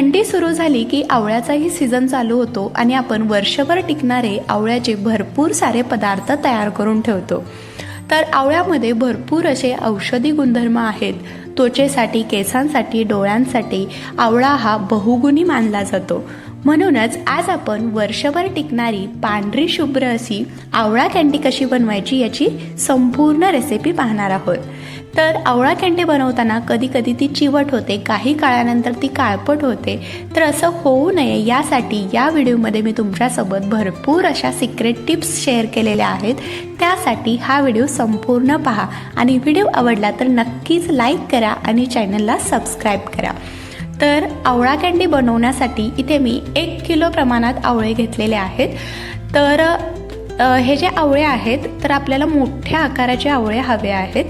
थंडी सुरू झाली की आवळ्याचाही सीझन चालू होतो आणि आपण वर्षभर टिकणारे आवळ्याचे भरपूर सारे पदार्थ तयार करून ठेवतो. तर आवळ्यामध्ये भरपूर असे औषधी गुणधर्म आहेत. त्वचेसाठी केसांसाठी डोळ्यांसाठी आवळा हा बहुगुणी मानला जातो. म्हणूनच आज आपण वर्षभर टिकणारी पांढरी शुभ्र अशी आवळा कॅन्डी कशी बनवायची याची संपूर्ण रेसिपी पाहणार आहोत. तर आवळा कॅन्डी बनवताना कधी कधी ती चिवट होते काही काळानंतर ती काळपट होते. तर असं होऊ नये यासाठी या व्हिडिओमध्ये मी तुमच्यासोबत भरपूर अशा सिक्रेट टिप्स शेअर केलेल्या आहेत. त्यासाठी हा व्हिडिओ संपूर्ण पहा आणि व्हिडिओ आवडला तर नक्कीच लाईक करा आणि चॅनलला सबस्क्राईब करा. तर आवळा कँडी बनवण्यासाठी इथे मी एक किलो प्रमाणात आवळे घेतलेले आहेत. तर हे जे आवळे आहेत तर आपल्याला मोठ्या आकाराचे आवळे हवे आहेत.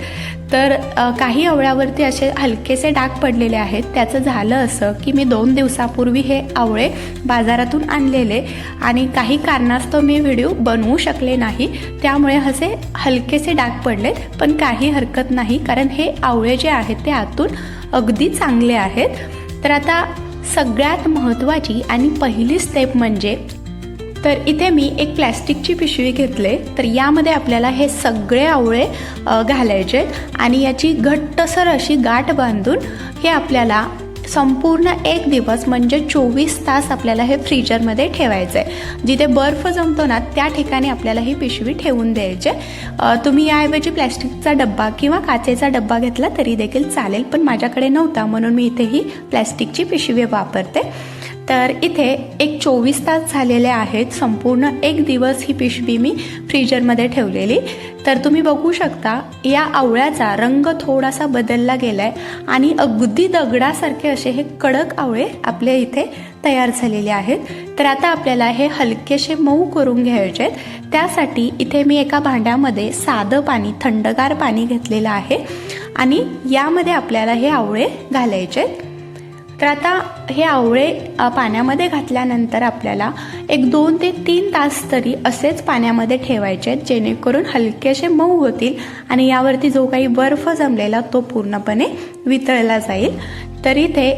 तर काही आवळ्यावरती असे हलकेसे डाग पडलेले आहेत. त्याचं झालं असं की मी दोन दिवसापूर्वी हे आवळे बाजारातून आणलेले आणि काही कारणास्तव मी व्हिडिओ बनवू शकले नाही. त्यामुळे असे हलकेसे डाग पडलेत पण काही हरकत नाही कारण हे आवळे जे आहेत ते आतून अगदी चांगले आहेत. तर आता सगळ्यात महत्त्वाची आणि पहिली स्टेप म्हणजे तर इथे मी एक प्लॅस्टिकची पिशवी घेतले तर यामध्ये आपल्याला हे सगळे आवळे घालायचे आणि याची घट्टसर अशी गाठ बांधून हे आपल्याला संपूर्ण एक दिवस म्हणजे चोवीस तास आपल्याला हे फ्रीजरमध्ये ठेवायचं आहे जिथे बर्फ जमतो ना त्या ठिकाणी आपल्याला ही पिशवी ठेवून द्यायची. तुम्ही याऐवजी प्लॅस्टिकचा डब्बा किंवा काचेचा डब्बा घेतला तरी देखील चालेल पण माझ्याकडे नव्हता म्हणून मी इथे ही प्लॅस्टिकची पिशवी वापरते. तर इथे एक चोवीस तास झालेले आहेत संपूर्ण एक दिवस ही पिशवी मी फ्रीजरमध्ये ठेवलेली. तर तुम्ही बघू शकता या आवळ्याचा रंग थोडासा बदलला गेला आहे आणि अगदी दगडासारखे असे हे कडक आवळे आपल्या इथे तयार झालेले आहेत. तर आता आपल्याला हे हलकेसे मऊ करून घ्यायचे आहेत. त्यासाठी इथे मी एका भांड्यामध्ये साधं पाणी थंडगार पाणी घेतलेलं आहे आणि यामध्ये आपल्याला हे आवळे घालायचे आहेत. तर आता हे आवळे पाण्यामध्ये घातल्यानंतर आपल्याला एक दोन ते तीन तास तरी असेच पाण्यामध्ये ठेवायचे आहेत जेणेकरून हलकेसे मऊ होतील आणि यावरती जो काही बर्फ जमलेला तो पूर्णपणे वितळला जाईल. तरी ते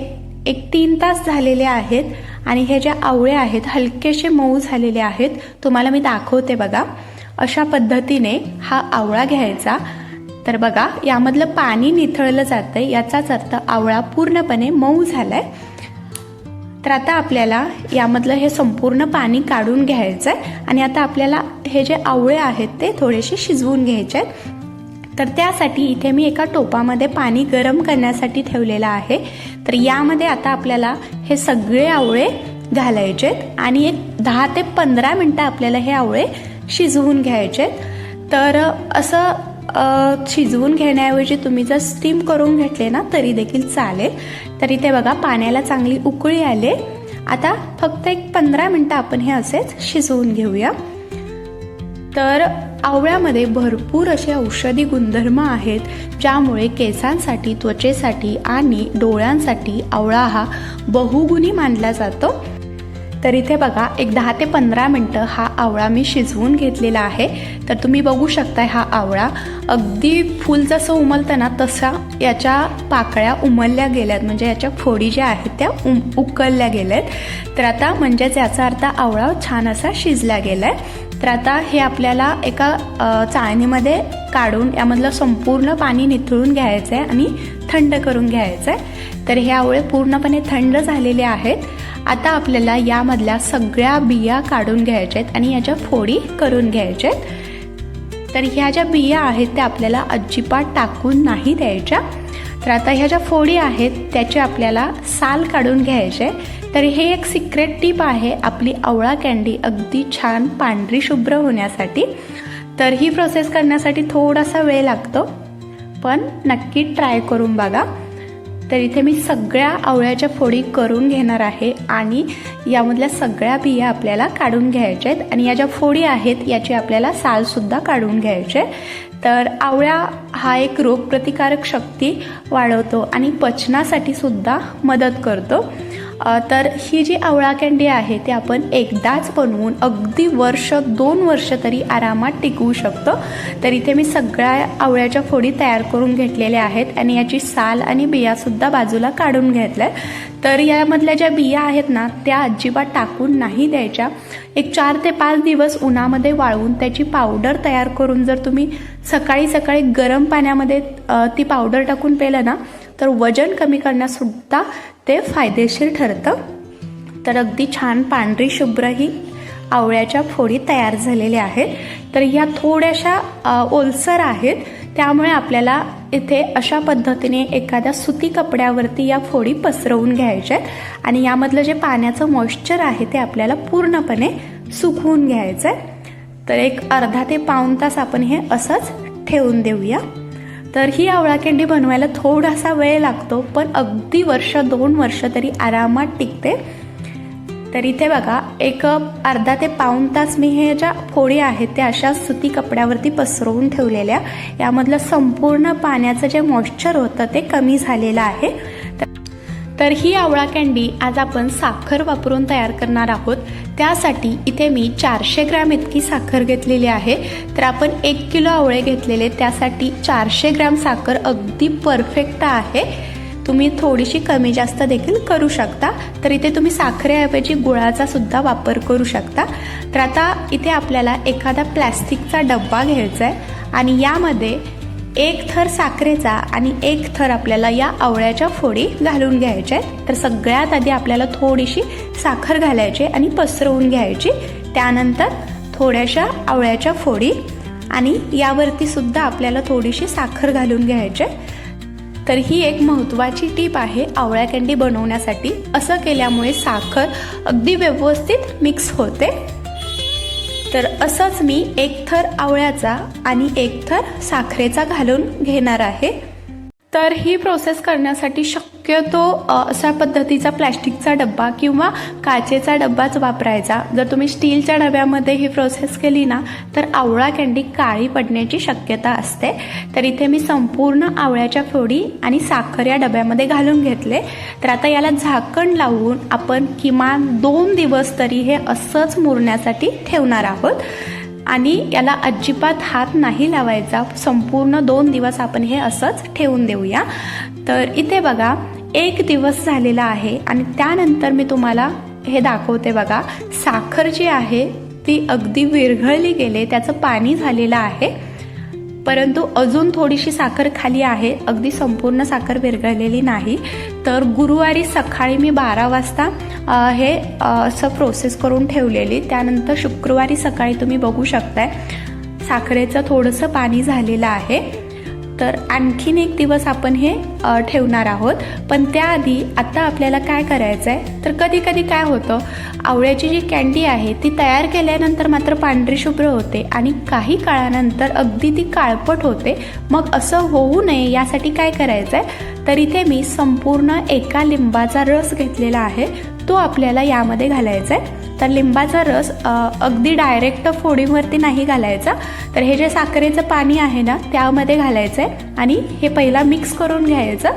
एक तीन तास झालेले आहेत आणि हे जे आवळे आहेत हलकेसे मऊ झालेले आहेत तुम्हाला मी दाखवते बघा. अशा पद्धतीने हा आवळा घ्यायचा तर बघा यामधलं पाणी निथळलं जातंय. याचाच अर्थ आवळा पूर्णपणे मऊ झालाय. तर आता आपल्याला यामधलं हे संपूर्ण पाणी काढून घ्यायचं आहे आणि आता आपल्याला हे जे आवळे आहेत ते थोडेसे शिजवून घ्यायचे आहेत तर त्यासाठी इथे मी एका टोपामध्ये पाणी गरम करण्यासाठी ठेवलेलं आहे. तर यामध्ये आता आपल्याला हे सगळे आवळे घालायचे आणि एक दहा ते पंधरा मिनटं आपल्याला हे आवळे शिजवून घ्यायचे तर असं शिजवून घेण्याऐवजी तुम्ही जर स्टीम करून घेतले ना तरी देखील चालेल. तरी ते बघा पाण्याला चांगली उकळी आले आता फक्त एक पंधरा मिनटं आपण हे असेच शिजवून घेऊया. तर आवळ्यामध्ये भरपूर असे औषधी गुणधर्म आहेत ज्यामुळे केसांसाठी त्वचेसाठी आणि डोळ्यांसाठी आवळा हा बहुगुणी मानला जातो. तर इथे बघा एक दहा ते पंधरा मिनटं हा आवळा मी शिजवून घेतलेला आहे. तर तुम्ही बघू शकताय हा आवळा. अगदी फुल जसं उमलतं ना तसा याच्या पाकळ्या उमलल्या गेल्यात. म्हणजे याच्या फोडी ज्या आहेत त्या उम उकलल्या गेल्यात. तर आता म्हणजेच याचा अर्थ आवळा छान असा शिजला गेला आहे तर आता हे आपल्याला एका चाळणीमध्ये काढून यामधलं संपूर्ण पाणी निथळून घ्यायचं आहे आणि थंड करून घ्यायचं आहे तर हे आवळे पूर्णपणे थंड झालेले आहेत. आता आपल्याला यामधल्या सगळ्या बिया काढून घ्यायच्या आहेत आणि याच्या फोडी करून घ्यायच्या आहेत. तर ह्या ज्या बिया आहेत त्या आपल्याला अजिबात टाकून नाही द्यायच्या. तर आता ह्या ज्या फोडी आहेत त्याचे आपल्याला साल काढून घ्यायचे. तर हे एक सिक्रेट टिप आहे आपली आवळा कॅन्डी अगदी छान पांढरी शुभ्र होण्यासाठी. तर ही प्रोसेस करण्यासाठी थोडासा वेळ लागतो. पण नक्की ट्राय करून बघा. तर इथे मी सगळ्या आवळ्याच्या फोडी करून घेणार आहे आणि यामधल्या सगळ्या बिया आपल्याला काढून घ्यायच्या आहेत. आणि या ज्या फोडी आहेत याची आपल्याला सालसुद्धा काढून घ्यायचे तर आवळा हा एक रोगप्रतिकारक शक्ती वाढवतो आणि पचनासाठी सुद्धा मदत करतो. तर ही जी आवळा कँडी आहे ती आपण एकदाच बनवून अगदी वर्ष दोन वर्ष तरी आरामात टिकवू शकतो. तर इथे मी सगळ्या आवळ्याच्या फोडी तयार करून घेतलेल्या आहेत आणि याची साल आणि बियासुद्धा बाजूला काढून घेतल्या तर यामधल्या ज्या बिया आहेत ना त्या अजिबात टाकून नाही द्यायच्या. एक चार ते पाच दिवस उन्हामध्ये वाळवून त्याची पावडर तयार करून जर तुम्ही सकाळी सकाळी गरम पाण्यामध्ये ती पावडर टाकून पेलं ना तर वजन कमी करण्यासुद्धा ते फायदेशीर ठरतं. तर अगदी छान पांढरी शुभ्र ही आवळ्याच्या फोडी तयार झालेल्या आहेत. तर ह्या थोड्याशा ओलसर आहेत. त्यामुळे आपल्याला इथे अशा पद्धतीने एखाद्या सुती कपड्यावरती या फोडी पसरवून घ्यायच्या आहेत. आणि यामधलं जे पाण्याचं मॉइश्चर आहे ते आपल्याला पूर्णपणे सुकवून घ्यायचं आहे. तर एक अर्धा ते पाऊण तास आपण हे असंच ठेवून देऊया. तर ही आवळा कँडी बनवायला थोडासा वेळ लागतो पण अगदी वर्ष दोन वर्ष तरी आरामात टिकते. तर इथे बघा एक अर्धा ते पाऊण तास मी हे ज्या फोडी आहेत त्या अशा सुती कपड्यावरती पसरवून ठेवलेल्या. यामधलं संपूर्ण पाण्याचं जे मॉइश्चर होतं ते कमी झालेलं आहे. तर- तर ही आवळा कँडी आज आपण साखर वापरून तयार करणार आहोत. त्यासाठी इथे मी चारशे ग्रॅम इतकी साखर घेतलेली आहे. तर आपण एक किलो आवळे घेतलेले त्यासाठी चारशे ग्रॅम साखर अगदी परफेक्ट आहे. तुम्ही थोडीशी कमी जास्त देखील करू शकता. तर इथे तुम्ही साखरेऐवजी गुळाचा सुद्धा वापर करू शकता. तर आता इथे आपल्याला एखादा प्लॅस्टिकचा डब्बा घ्यायचा आहे आणि यामध्ये एक थर साखरेचा आणि एक थर आपल्याला या आवळ्याच्या फोडी घालून घ्यायच्या आहेत तर सगळ्यात आधी आपल्याला थोडीशी साखर घालायची आणि पसरवून घ्यायची. त्यानंतर थोड्याशा आवळ्याच्या फोडी आणि यावरती सुद्धा आपल्याला थोडीशी साखर घालून घ्यायची. आहे. तर ही एक महत्त्वाची टीप आहे आवळ्या कँडी बनवण्यासाठी. असं केल्यामुळे साखर अगदी व्यवस्थित मिक्स होते. तर असंच मी एक थर आवळ्याचा आणि एक थर साखरेचा घालून घेणार आहे. तर ही प्रोसेस करण्यासाठी शक्यतो अशा पद्धतीचा प्लॅस्टिकचा डब्बा किंवा काचेचा डब्बाच वापरायचा. जर तुम्ही स्टीलच्या डब्यामध्ये ही प्रोसेस केली ना तर आवळा कँडी काळी पडण्याची शक्यता असते. तर इथे मी संपूर्ण आवळ्याच्या फोडी आणि साखर या डब्यामध्ये घालून घेतले. तर आता याला झाकण लावून आपण किमान दोन दिवस तरी हे असंच मुरण्यासाठी ठेवणार आहोत. आणि याला अजिबात हात नाही लावायचा. संपूर्ण दोन दिवस आपण हे असंच ठेवून देऊया. तर इथे बघा एक दिवस झालेला आहे आणि त्यानंतर मी तुम्हाला हे दाखवते बघा. साखर जी आहे ती अगदी विरघळली गेले त्याचं पाणी झालेलं आहे. परंतु अजून थोडीशी साखर खाली आहे. अगदी संपूर्ण साखर विरघळलेली नाही. तर गुरुवारी सकाळी मी बारा वाजता हे असं प्रोसेस करून ठेवलेली. त्यानंतर शुक्रवारी सकाळी तुम्ही बघू शकताय साखरेचं थोडंसं पाणी झालेलं आहे. तर आणखीन एक दिवस आपण हे ठेवणार आहोत. पण त्याआधी आता आपल्याला काय करायचं आहे तर कधी कधी काय होतं आवळ्याची जी कँडी आहे ती तयार केल्यानंतर मात्र पांढरी शुभ्र होते आणि काही काळानंतर अगदी ती काळपट होते. मग असं होऊ नये यासाठी काय करायचं आहे तर इथे मी संपूर्ण एका लिंबाचा रस घेतलेला आहे. तो आपल्याला यामध्ये घालायचा आहे तर लिंबाचा रस अगदी डायरेक्ट फोडीवरती नाही घालायचा. तर हे जे साखरेचं पाणी आहे ना त्यामध्ये घालायचं आहे आणि हे पहिला मिक्स करून घ्यायचं.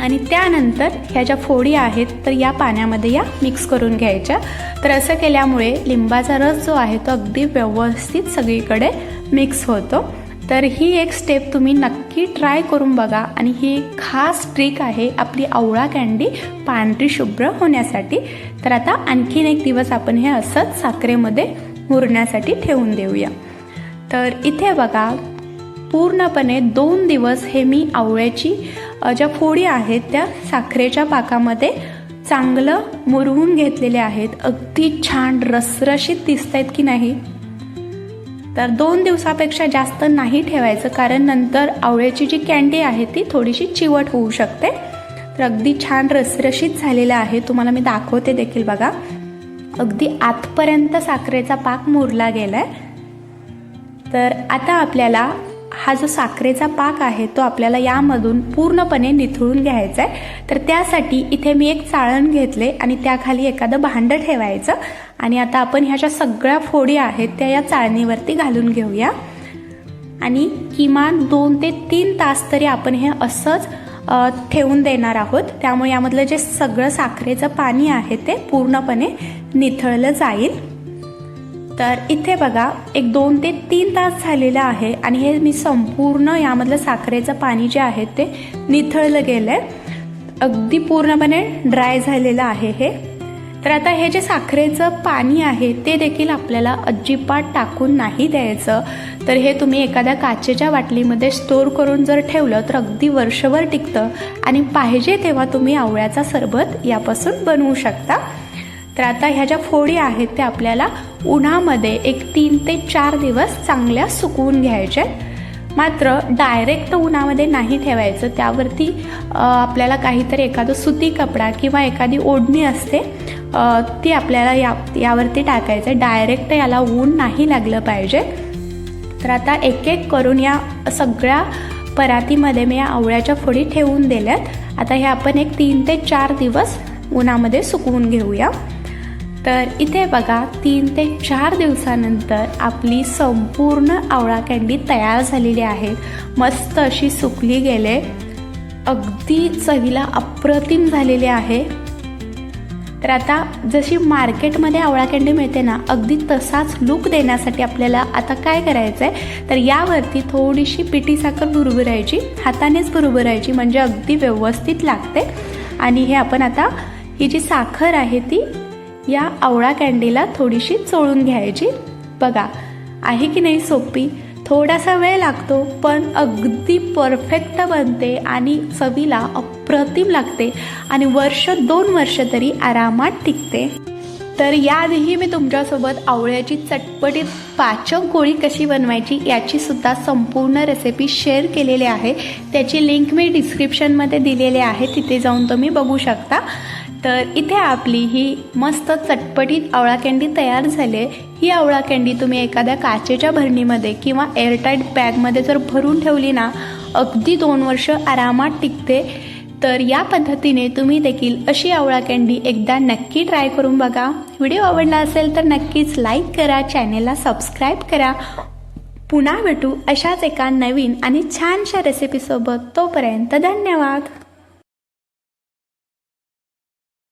आणि त्यानंतर ह्या ज्या फोडी आहेत तर या पाण्यामध्ये या मिक्स करून घ्यायच्या. तर असं केल्यामुळे लिंबाचा रस जो आहे तो अगदी व्यवस्थित सगळीकडे मिक्स होतो. तर ही एक स्टेप तुम्ही नक्की ट्राय करून बघा. आणि ही एक खास ट्रिक आहे आपली आवळा कँडी पांढरी शुभ्र होण्यासाठी. तर आता आणखीन एक दिवस आपण हे असंच साखरेमध्ये मुरण्यासाठी ठेवून देऊया. तर इथे बघा पूर्णपणे दोन दिवस हे मी आवळ्याची ज्या फोडी आहेत त्या साखरेच्या पाकामध्ये चांगलं मुरवून घेतलेले आहेत. अगदी छान रसरशीत दिसत आहेत की नाही? तर दोन दिवसापेक्षा जास्त नाही ठेवायचं कारण नंतर आवळ्याची जी कँडी आहे ती थोडीशी चिवट होऊ शकते. तर अगदी छान रसरशीत झालेलं आहे. तुम्हाला मी दाखवते देखील बघा. अगदी आतपर्यंत साखरेचा पाक मुरला गेलाय. तर आता आपल्याला हा जो साखरेचा पाक आहे तो आपल्याला यामधून पूर्णपणे निथळून घ्यायचा आहे. तर त्यासाठी इथे मी एक चाळण घेतले आणि त्याखाली एखादं भांडं ठेवायचं. आणि आता आपण ह्या ज्या सगळ्या फोडी आहेत त्या या चाळणीवरती घालून घेऊया. आणि किमान दोन ते तीन तास तरी आपण हे असंच ठेवून देणार आहोत. त्यामुळे यामधलं जे सगळं साखरेचं पाणी आहे ते पूर्णपणे निथळलं जाईल. तर इथे बघा एक दोन ते तीन तास झालेलं आहे आणि हे मी संपूर्ण यामधलं साखरेचं पाणी जे आहे ते निथळलं गेलं आहे अगदी पूर्णपणे ड्राय झालेलं आहे हे. तर आता हे जे साखरेचं पाणी आहे ते देखील आपल्याला अजिबात टाकून नाही द्यायचं. तर हे तुम्ही एखाद्या काचेच्या बाटलीमध्ये स्टोर करून जर ठेवलं तर अगदी वर्षभर टिकतं आणि पाहिजे तेव्हा तुम्ही आवळ्याचा सरबत यापासून बनवू शकता. तर आता ह्या ज्या फोडी आहेत त्या आपल्याला उन्हामध्ये एक तीन ते चार दिवस चांगल्या सुकवून घ्यायच्या मात्र डायरेक्ट उन्हामध्ये नाही ठेवायचं. त्यावरती आपल्याला काहीतरी एखादं सुती कपडा किंवा एखादी ओढणी असते ती आपल्याला या यावरती टाकायचं. डायरेक्ट याला ऊन नाही लागलं पाहिजे. तर आता एक एक करून या सगळ्या परातीमध्ये मी या आवळ्याच्या फोडी ठेवून दिल्यात. आता हे आपण एक तीन ते चार दिवस उन्हामध्ये सुकवून घेऊया. तर इथे बघा तीन ते चार दिवसानंतर आपली संपूर्ण आवळा कँडी तयार झालेली आहे. मस्त अशी सुकली गेले. अगदी चवीला अप्रतिम झालेली आहे. तर आता जशी मार्केटमध्ये आवळा कँडी मिळते ना अगदी तसाच लुक देण्यासाठी आपल्याला आता काय करायचं आहे तर यावरती थोडीशी पिठी साखर भुरभुरायची हातानेच भुरभुरायची म्हणजे अगदी व्यवस्थित लागते. आणि हे आपण आता ही जी साखर आहे ती या आवळा कँडीला थोडीशी चोळून घ्यायची. बघा आहे की नाही सोपी थोडासा वेळ लागतो पण अगदी परफेक्ट बनते आणि चवीला अप्रतिम लागते आणि वर्ष दोन वर्ष तरी आरामात टिकते. तर याआधीही मी तुमच्यासोबत आवळ्याची चटपटीत पाचक गोळी कशी बनवायची याची सुद्धा संपूर्ण रेसिपी शेअर केलेली आहे. त्याची लिंक मी डिस्क्रिप्शनमध्ये दिलेली आहे तिथे जाऊन तुम्ही बघू शकता. तर इथे आपली ही मस्त चटपटीत आवळा कँडी तयार झाली आहे. ही आवळा कँडी तुम्ही एखाद्या काचेच्या भरणीमध्ये किंवा एअरटाईट बॅगमध्ये जर भरून ठेवली ना अगदी दोन वर्ष आरामात टिकते. तर या पद्धतीने तुम्ही देखील अशी आवळा कँडी एकदा नक्की ट्राय करून बघा. व्हिडिओ आवडला असेल तर नक्कीच लाईक करा चॅनेलला सबस्क्राईब करा. पुन्हा भेटू अशाच एका नवीन आणि छानशा रेसिपीसोबत तोपर्यंत धन्यवाद.